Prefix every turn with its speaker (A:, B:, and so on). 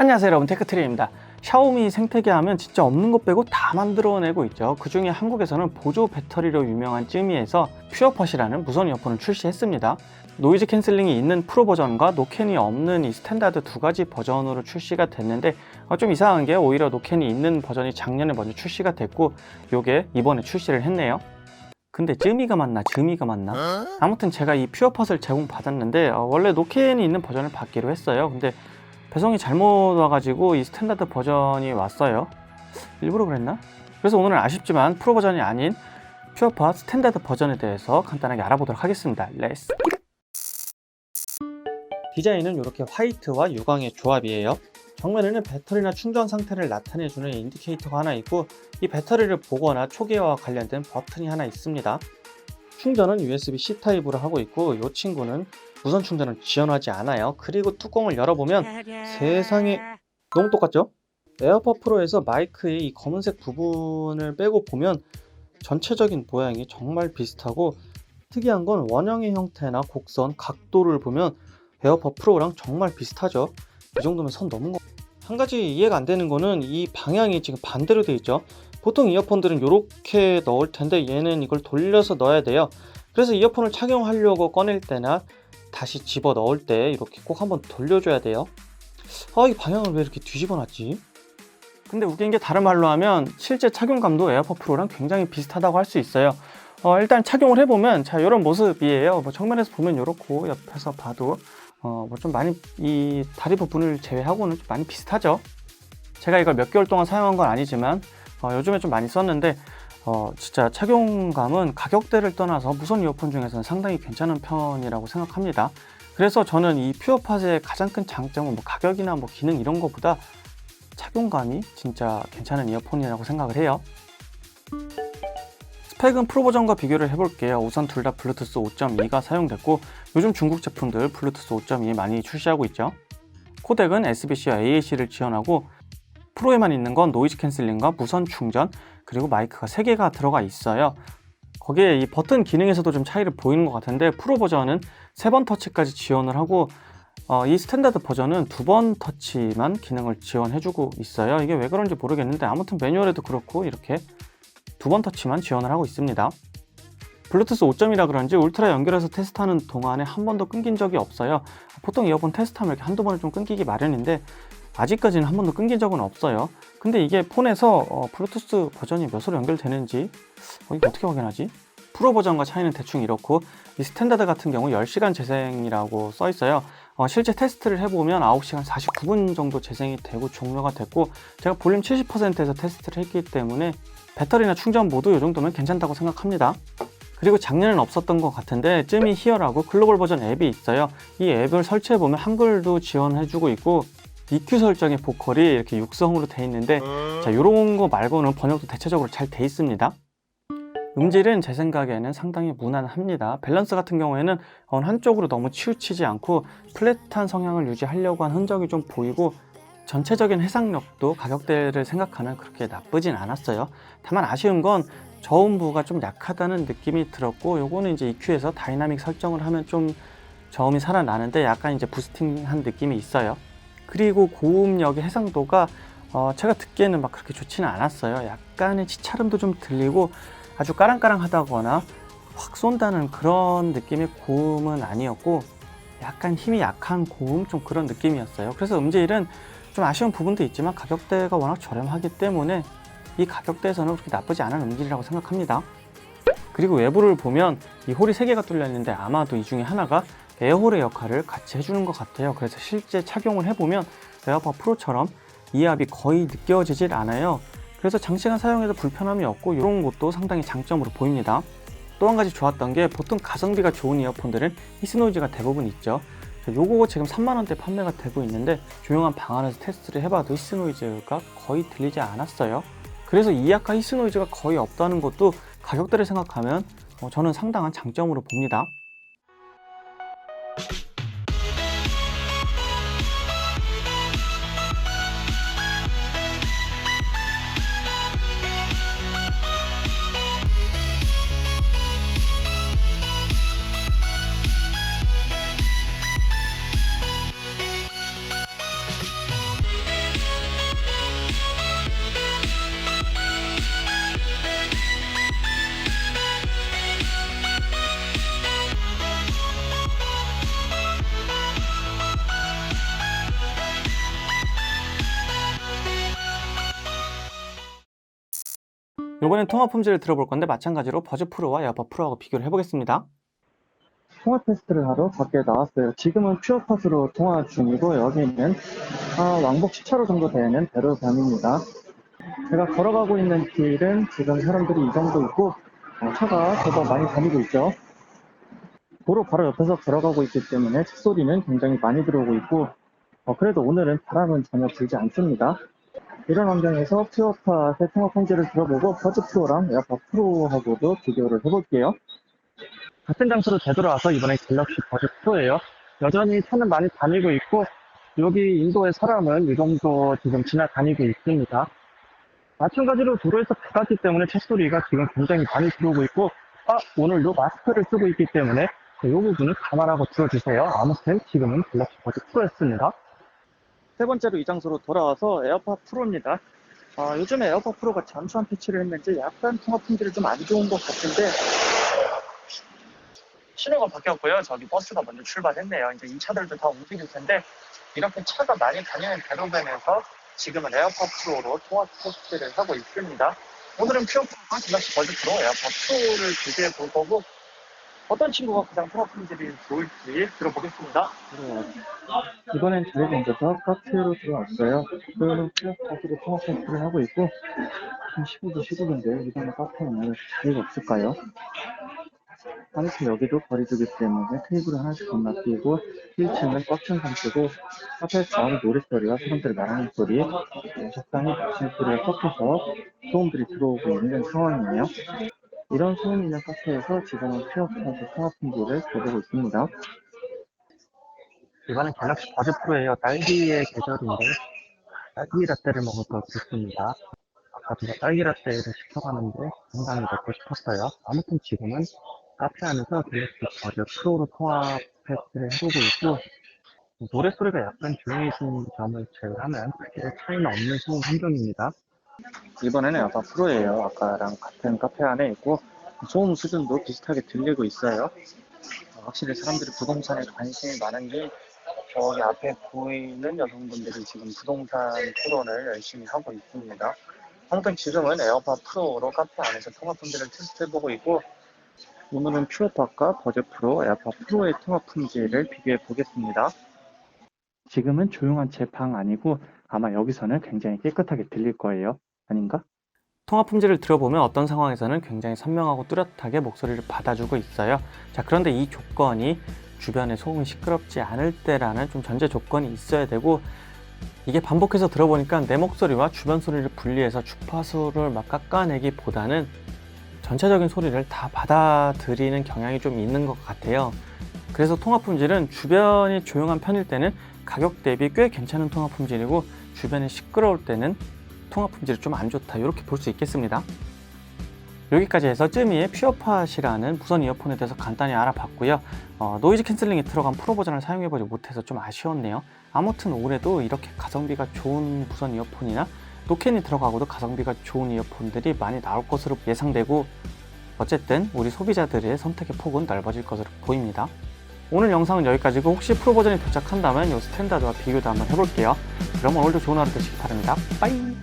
A: 안녕하세요 여러분. 테크트리입니다. 샤오미 생태계 하면 진짜 없는 것 빼고 다 만들어내고 있죠. 그 중에 한국에서는 보조 배터리로 유명한 쯔미에서 퓨어팟이라는 무선 이어폰을 출시했습니다. 노이즈 캔슬링이 있는 프로 버전과 노캔이 없는 이 스탠다드 두 가지 버전으로 출시가 됐는데 어, 좀 이상한 게 오히려 노캔이 있는 버전이 작년에 먼저 출시가 됐고 요게 이번에 출시를 했네요. 근데 쯔미가 맞나 즈미가 맞나? 아무튼 제가 이 퓨어팟을 제공받았는데 어, 원래 노캔이 있는 버전을 받기로 했어요. 근데 배송이 잘못 와가지고 이 스탠다드 버전이 왔어요. 일부러 그랬나? 그래서 오늘은 아쉽지만 프로 버전이 아닌 퓨어팟 스탠다드 버전에 대해서 간단하게 알아보도록 하겠습니다. 렛츠 디자인은 이렇게 화이트와 유광의 조합이에요. 정면에는 배터리나 충전 상태를 나타내주는 인디케이터가 하나 있고 이 배터리를 보거나 초기화와 관련된 버튼이 하나 있습니다. 충전은 USB-C 타입으로 하고 있고 이 친구는 무선 충전을 지원하지 않아요. 그리고 뚜껑을 열어보면 세상에 너무 똑같죠? 에어팟 프로에서 마이크의 이 검은색 부분을 빼고 보면 전체적인 모양이 정말 비슷하고 특이한 건 원형의 형태나 곡선, 각도를 보면 에어팟 프로랑 정말 비슷하죠. 이 정도면 선 넘은 거. 한 가지 이해가 안 되는 거는 이 방향이 지금 반대로 돼 있죠. 보통 이어폰들은 이렇게 넣을 텐데 얘는 이걸 돌려서 넣어야 돼요. 그래서 이어폰을 착용하려고 꺼낼 때나 다시 집어 넣을 때 이렇게 꼭 한번 돌려줘야 돼요. 아, 이 방향을 왜 이렇게 뒤집어 놨지? 근데 웃긴 게 다른 말로 하면 실제 착용감도 에어팟 프로랑 굉장히 비슷하다고 할 수 있어요. 어, 일단 착용을 해보면 자 이런 모습이에요. 뭐 정면에서 보면 이렇고 옆에서 봐도 어, 뭐 좀 많이 이 다리 부분을 제외하고는 좀 많이 비슷하죠. 제가 이걸 몇 개월 동안 사용한 건 아니지만 어, 요즘에 좀 많이 썼는데 어, 진짜 착용감은 가격대를 떠나서 무선 이어폰 중에서는 상당히 괜찮은 편이라고 생각합니다. 그래서 저는 이 퓨어팟의 가장 큰 장점은 뭐 가격이나 뭐 기능 이런 것보다 착용감이 진짜 괜찮은 이어폰이라고 생각을 해요. 스펙은 프로 버전과 비교를 해볼게요. 우선 둘 다 블루투스 5.2가 사용됐고 요즘 중국 제품들 블루투스 5.2 많이 출시하고 있죠. 코덱은 SBC와 AAC를 지원하고 프로에만 있는 건 노이즈 캔슬링과 무선 충전 그리고 마이크가 3개가 들어가 있어요. 거기에 이 버튼 기능에서도 좀 차이를 보이는 것 같은데 프로 버전은 3번 터치까지 지원을 하고 어, 이 스탠다드 버전은 두 번 터치만 기능을 지원해주고 있어요. 이게 왜 그런지 모르겠는데 아무튼 매뉴얼에도 그렇고 이렇게 두 번 터치만 지원을 하고 있습니다. 블루투스 5.2라 그런지 울트라 연결해서 테스트하는 동안에 한 번도 끊긴 적이 없어요. 보통 이어폰 테스트하면 이렇게 한두 번은 좀 끊기기 마련인데 아직까지는 한 번도 끊긴 적은 없어요. 근데 이게 폰에서 어, 블루투스 버전이 몇으로 연결되는지 어, 이거 어떻게 확인하지? 프로 버전과 차이는 대충 이렇고 이 스탠다드 같은 경우 10시간 재생이라고 써 있어요. 어, 실제 테스트를 해보면 9시간 49분 정도 재생이 되고 종료가 됐고 제가 볼륨 70%에서 테스트를 했기 때문에 배터리나 충전 모두 이 정도면 괜찮다고 생각합니다. 그리고 작년엔 없었던 것 같은데 쯔미 히어라고 글로벌 버전 앱이 있어요. 이 앱을 설치해보면 한글도 지원해주고 있고 EQ 설정의 보컬이 이렇게 육성으로 돼 있는데 자 이런 거 말고는 번역도 대체적으로 잘 돼 있습니다. 음질은 제 생각에는 상당히 무난합니다. 밸런스 같은 경우에는 어느 한쪽으로 너무 치우치지 않고 플랫한 성향을 유지하려고 한 흔적이 좀 보이고 전체적인 해상력도 가격대를 생각하면 그렇게 나쁘진 않았어요. 다만 아쉬운 건 저음부가 좀 약하다는 느낌이 들었고 요거는 이제 EQ에서 다이나믹 설정을 하면 좀 저음이 살아나는데 약간 이제 부스팅한 느낌이 있어요. 그리고 고음역의 해상도가 어, 제가 듣기에는 막 그렇게 좋지는 않았어요. 약간의 치차름도 좀 들리고 아주 까랑까랑하다거나 확 쏜다는 그런 느낌의 고음은 아니었고 약간 힘이 약한 고음 좀 그런 느낌이었어요. 그래서 음질은 좀 아쉬운 부분도 있지만 가격대가 워낙 저렴하기 때문에 이 가격대에서는 그렇게 나쁘지 않은 음질이라고 생각합니다. 그리고 외부를 보면 이 홀이 3개가 뚫려 있는데 아마도 이 중에 하나가 에어홀의 역할을 같이 해주는 것 같아요. 그래서 실제 착용을 해보면 에어팟 프로처럼 이압이 거의 느껴지질 않아요. 그래서 장시간 사용해도 불편함이 없고 이런 것도 상당히 장점으로 보입니다. 또 한 가지 좋았던 게 보통 가성비가 좋은 이어폰들은 히스노이즈가 대부분 있죠. 요거 지금 3만원대 판매가 되고 있는데 조용한 방 안에서 테스트를 해봐도 히스노이즈가 거의 들리지 않았어요. 그래서 이약화 히스노이즈가 거의 없다는 것도 가격대를 생각하면 어, 저는 상당한 장점으로 봅니다. 이번엔 통화 품질을 들어볼 건데 마찬가지로 버즈 프로와 에어팟 프로하고 비교를 해보겠습니다.
B: 통화 테스트를 하러 밖에 나왔어요. 지금은 퓨어팟으로 통화 중이고 여기는 아, 왕복 10차로 정도 되는 대로변입니다. 제가 걸어가고 있는 길은 지금 사람들이 이 정도 있고 어, 차가 제법 많이 다니고 있죠. 도로 바로 옆에서 걸어가고 있기 때문에 차 소리는 굉장히 많이 들어오고 있고 어, 그래도 오늘은 바람은 전혀 불지 않습니다. 이런 환경에서 퓨어팟의 통화 품질을 들어보고 버즈 프로랑 에어팟 프로하고도 비교를 해볼게요. 같은 장소로 되돌아와서 이번에 갤럭시 버즈 프로예요. 여전히 차는 많이 다니고 있고 여기 인도의 사람은 이 정도 지금 지나다니고 있습니다. 마찬가지로 도로에서 가기 때문에 차 소리가 지금 굉장히 많이 들어오고 있고 아 오늘도 마스크를 쓰고 있기 때문에 이 부분을 감안하고 들어주세요. 아무튼 지금은 갤럭시 버즈 프로였습니다. 세 번째로 이 장소로 돌아와서 에어팟 프로입니다. 아, 요즘에 에어팟 프로가 잠수한 패치를 했는지 약간 통화 품질이 좀 안 좋은 것 같은데 신호가 바뀌었고요. 저기 버스가 먼저 출발했네요. 이제 이 차들도 다 움직일 텐데 이렇게 차가 많이 다니는 대로변에서 지금은 에어팟 프로로 통화 테스트를 하고 있습니다. 오늘은 퓨어프와 갤럭시 버즈 프로 에어팟 프로를 비교해 볼 거고 어떤 친구가 가장 통화 품질이 좋을지 들어보겠습니다. 이번엔 저희가 먼저서 카페로 들어왔어요. 그는 퓨어팟으로 통화 테스트를 하고 있고 한 15도 15도인데 이번에 카페는 자리가 없을까요? 아무튼 여기도 거리두기 때문에 테이블을 하나씩 건너뛰고 1층은 꽉찬 상태고 카페에서 나오는 노랫소리와 사람들 말하는 소리 어, 적당히 마실 소리가 섞여서 소음들이 들어오고 있는 상황이에요. 이런 소음이 있는 카페에서 지금은 통화 품질을 보고 있습니다. 이번엔 갤럭시 버즈 프로예요. 딸기의 계절인데 딸기 라떼를 먹어서 좋습니다. 아까 제가 딸기 라떼를 시켜봤는데 상당히 먹고 싶었어요. 아무튼 지금은 카페 안에서 갤럭시 버즈 프로로 통화 테스트를 해보고 있고 노래소리가 약간 조용해진 점을 제외하면 크게 차이는 없는 소음 환경입니다. 이번에는 아까 프로예요. 아까랑 같은 카페 안에 있고 소음 수준도 비슷하게 들리고 있어요. 어, 확실히 사람들이 부동산에 관심이 많은 게 저기 앞에 보이는 여성분들이 지금 부동산 토론을 열심히 하고 있습니다. 아무튼 지금은 에어팟 프로로 카페 안에서 통화 품질을 테스트해보고 있고 오늘은 퓨어팟과 버즈 프로, 에어팟 프로의 통화 품질을 비교해 보겠습니다. 지금은 조용한 제 방 아니고 아마 여기서는 굉장히 깨끗하게 들릴 거예요. 아닌가?
A: 통화 품질을 들어보면 어떤 상황에서는 굉장히 선명하고 뚜렷하게 목소리를 받아주고 있어요. 자, 그런데 이 조건이 주변의 소음이 시끄럽지 않을 때라는 좀 전제 조건이 있어야 되고 이게 반복해서 들어보니까 내 목소리와 주변 소리를 분리해서 주파수를 막 깎아내기보다는 전체적인 소리를 다 받아들이는 경향이 좀 있는 것 같아요. 그래서 통화 품질은 주변이 조용한 편일 때는 가격 대비 꽤 괜찮은 통화 품질이고 주변이 시끄러울 때는 통화 품질이 좀 안 좋다 이렇게 볼 수 있겠습니다. 여기까지 해서 쯔미의 퓨어팟이라는 무선 이어폰에 대해서 간단히 알아봤고요. 어, 노이즈 캔슬링이 들어간 프로 버전을 사용해보지 못해서 좀 아쉬웠네요. 아무튼 올해도 이렇게 가성비가 좋은 무선 이어폰이나 노캔이 들어가고도 가성비가 좋은 이어폰들이 많이 나올 것으로 예상되고 어쨌든 우리 소비자들의 선택의 폭은 넓어질 것으로 보입니다. 오늘 영상은 여기까지고 혹시 프로 버전이 도착한다면 이 스탠다드와 비교도 한번 해볼게요. 그럼 오늘도 좋은 하루 되시기 바랍니다. 빠이!